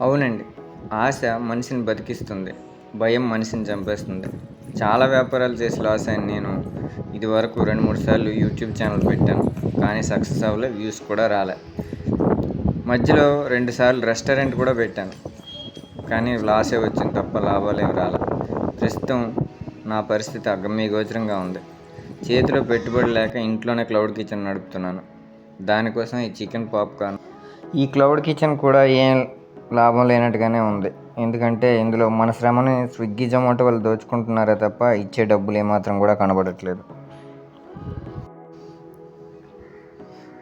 అవునండి. ఆశ మనిషిని బతికిస్తుంది. భయం మనిషిని చంపేస్తుంది. చాలా వ్యాపారాలు చేసి లాస్ అయిన నేను ఇదివరకు రెండు మూడు సార్లు యూట్యూబ్ ఛానల్ పెట్టాను. కానీ సక్సెస్ అవ్వలే వ్యూస్ కూడా రాలే. మధ్యలో రెండు సార్లు రెస్టారెంట్ కూడా పెట్టాను. కానీ లాసే వచ్చింది తప్ప లాభాలేమి రాలే. ప్రస్తుతం నా పరిస్థితి అగమ్యగోచరంగా ఉంది. చేతిలో పెట్టుబడి లేక ఇంట్లోనే క్లౌడ్ కిచెన్ నడుపుతున్నాను. దానికోసం ఈ చికెన్ పాప్కార్న్ ఈ క్లౌడ్ కిచెన్ కూడా ఏం లాభం లేనట్టుగానే ఉంది. ఎందుకంటే ఇందులో మన శ్రమని స్విగ్గీ జొమాటో వాళ్ళు దోచుకుంటున్నారే తప్ప ఇచ్చే డబ్బులు ఏమాత్రం కూడా కనబడట్లేదు.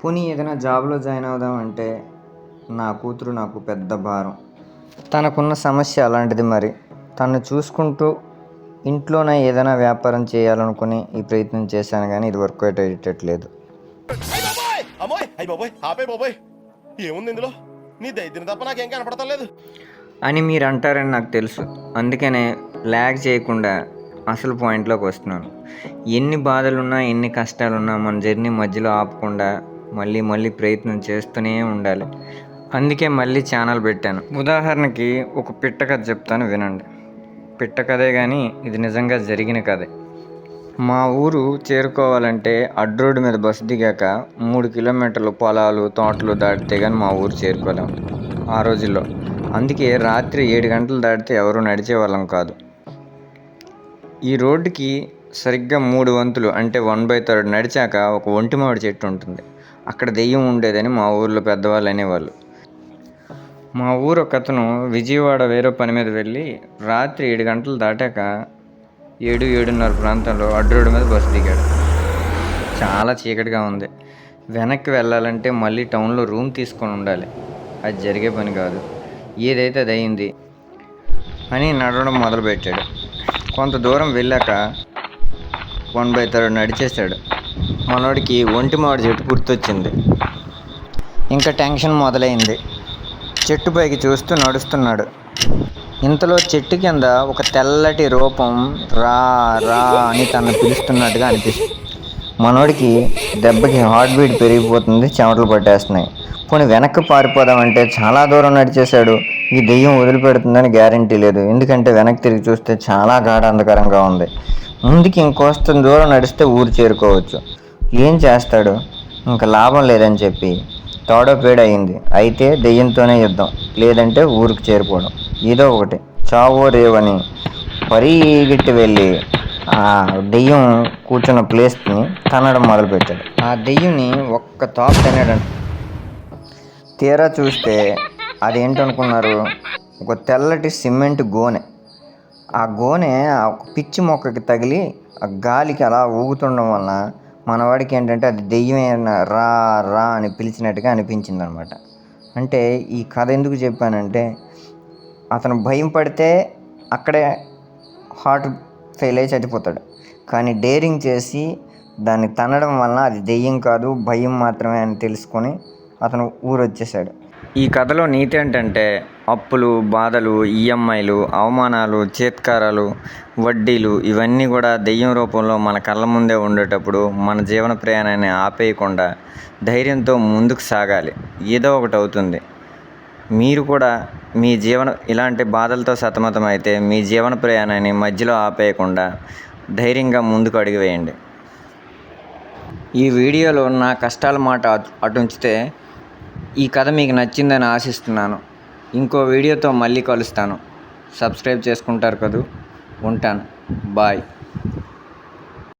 పోనీ ఏదైనా జాబ్లో జాయిన్ అవుదాం అంటే నా కూతురు నాకు పెద్ద భారం. తనకున్న సమస్య అలాంటిది మరి. తను చూసుకుంటూ ఇంట్లోనే ఏదైనా వ్యాపారం చేయాలనుకుని ఈ ప్రయత్నం చేశాను కానీ ఇది వర్కౌట్ అయ్యేటట్లేదు. ఏముంది ఇందులో? నీ దైద్యం తప్ప నాకేం కనపడతలేదు అని మీరు అంటారని నాకు తెలుసు. అందుకనే ల్యాగ్ చేయకుండా అసలు పాయింట్లోకి వస్తున్నాను. ఎన్ని బాధలున్నా ఎన్ని కష్టాలున్నా మన జర్నీ మధ్యలో ఆపకుండా మళ్ళీ మళ్ళీ ప్రయత్నం చేస్తూనే ఉండాలి. అందుకే మళ్ళీ ఛానల్ పెట్టాను. ఉదాహరణకి ఒక పిట్ట కథ చెప్తాను వినండి. పిట్ట కథే కానీ ఇది నిజంగా జరిగిన కథే. మా ఊరు చేరుకోవాలంటే అడ్డు రోడ్డు మీద బస్సు దిగాక మూడు కిలోమీటర్లు పొలాలు తోటలు దాటితే కానీ మా ఊరు చేరుకోలేం ఆ రోజుల్లో. అందుకే రాత్రి ఏడు గంటలు దాటితే ఎవరు నడిచే వాళ్ళం కాదు. ఈ రోడ్డుకి సరిగ్గా మూడు వంతులు అంటే వన్ బై థర్డ్ నడిచాక ఒక ఒంటి మామిడి చెట్టు ఉంటుంది. అక్కడ దెయ్యం ఉండేదని మా ఊర్లో పెద్దవాళ్ళు అనేవాళ్ళు. మా ఊరు ఒక అతను విజయవాడ వేరే పని మీద వెళ్ళి రాత్రి ఏడు గంటలు దాటాక ఏడు ఏడున్నర ప్రాంతంలో అడ్డు రోడ్డు మీద బస్సు దిగాడు. చాలా చీకటిగా ఉంది. వెనక్కి వెళ్ళాలంటే మళ్ళీ టౌన్లో రూమ్ తీసుకొని ఉండాలి. అది జరిగే పని కాదు. ఏదైతే అది అయింది అని నడవడం మొదలుపెట్టాడు. కొంత దూరం వెళ్ళాక వన్ బై థర్డ్ నడిచేశాడు. మనోడికి ఒంటి మామిడి చెట్టు గుర్తొచ్చింది. ఇంకా టెన్షన్ మొదలైంది. చెట్టు పైకి చూస్తూ నడుస్తున్నాడు. ఇంతలో చెట్టు కింద ఒక తెల్లటి రూపం రా రా అని తను పిలుస్తున్నట్టుగా అనిపిస్తుంది. మనోడికి దెబ్బకి హార్ట్ బీట్ పెరిగిపోతుంది చెమటలు పట్టేస్తున్నాయి. పోనీ వెనక్కి పారిపోదామంటే చాలా దూరం నడిచేశాడు. ఈ దెయ్యం వదిలిపెడుతుందని గ్యారంటీ లేదు. ఎందుకంటే వెనక్కి తిరిగి చూస్తే చాలా గాఢ అంధకారంగా ఉంది. ముందుకి ఇంకొస్త దూరం నడిస్తే ఊరు చేరుకోవచ్చు. ఏం చేస్తాడు? ఇంకా లాభం లేదని చెప్పి తోడోపేడ అయింది. అయితే దెయ్యంతోనే యుద్ధం. లేదంటే ఊరికి చేరిపోవడం. ఏదో ఒకటి. చావో రేవని పరిగెట్టి వెళ్ళి ఆ దెయ్యం కూర్చున్న ప్లేస్ని తనడం మొదలుపెట్టాడు. ఆ దెయ్యంని ఒక్క తాప్ తినడం తీరా చూస్తే అదేంటనుకున్నారు? ఒక తెల్లటి సిమెంట్ గోనె. ఆ గోనె ఆ పిచ్చి మొక్కకి తగిలి ఆ గాలికి అలా ఊగుతుండడం వలన మనవాడికి ఏంటంటే అది దెయ్యమైన రా రా అని పిలిచినట్టుగా అనిపించింది అనమాట అంటే ఈ కథ ఎందుకు చెప్పానంటే అతను భయం పడితే అక్కడే హార్ట్ ఫెయిల్ అయ్యి చచ్చిపోతాడు కానీ డేరింగ్ చేసి దాన్ని తనడం వలన అది దెయ్యం కాదు భయం మాత్రమే అని తెలుసుకొని అతను ఊరు వచ్చేసాడు ఈ కథలో నీతి ఏంటంటే అప్పులు బాధలు ఈఎంఐలు అవమానాలు చేత్కారాలు వడ్డీలు ఇవన్నీ కూడా దెయ్యం రూపంలో మన కళ్ళ ముందే ఉండేటప్పుడు మన జీవన ప్రయాణాన్ని ఆపేయకుండా ధైర్యంతో ముందుకు సాగాలి. ఏదో ఒకటి అవుతుంది. మీరు కూడా మీ జీవన ఇలాంటి బాధలతో సతమతమైతే మీ జీవన ప్రయాణాన్ని మధ్యలో ఆపేయకుండా ధైర్యంగా ముందుకు అడుగు వేయండి. ఈ వీడియోలో నా కష్టాల మాట అటు- అటుంచితే ఈ కథ మీకు నచ్చిందని ఆశిస్తున్నాను. ఇంకో వీడియోతో మళ్ళీ కలుస్తాను. సబ్స్క్రైబ్ చేసుకుంటారు కదూ? ఉంటాను. బాయ్.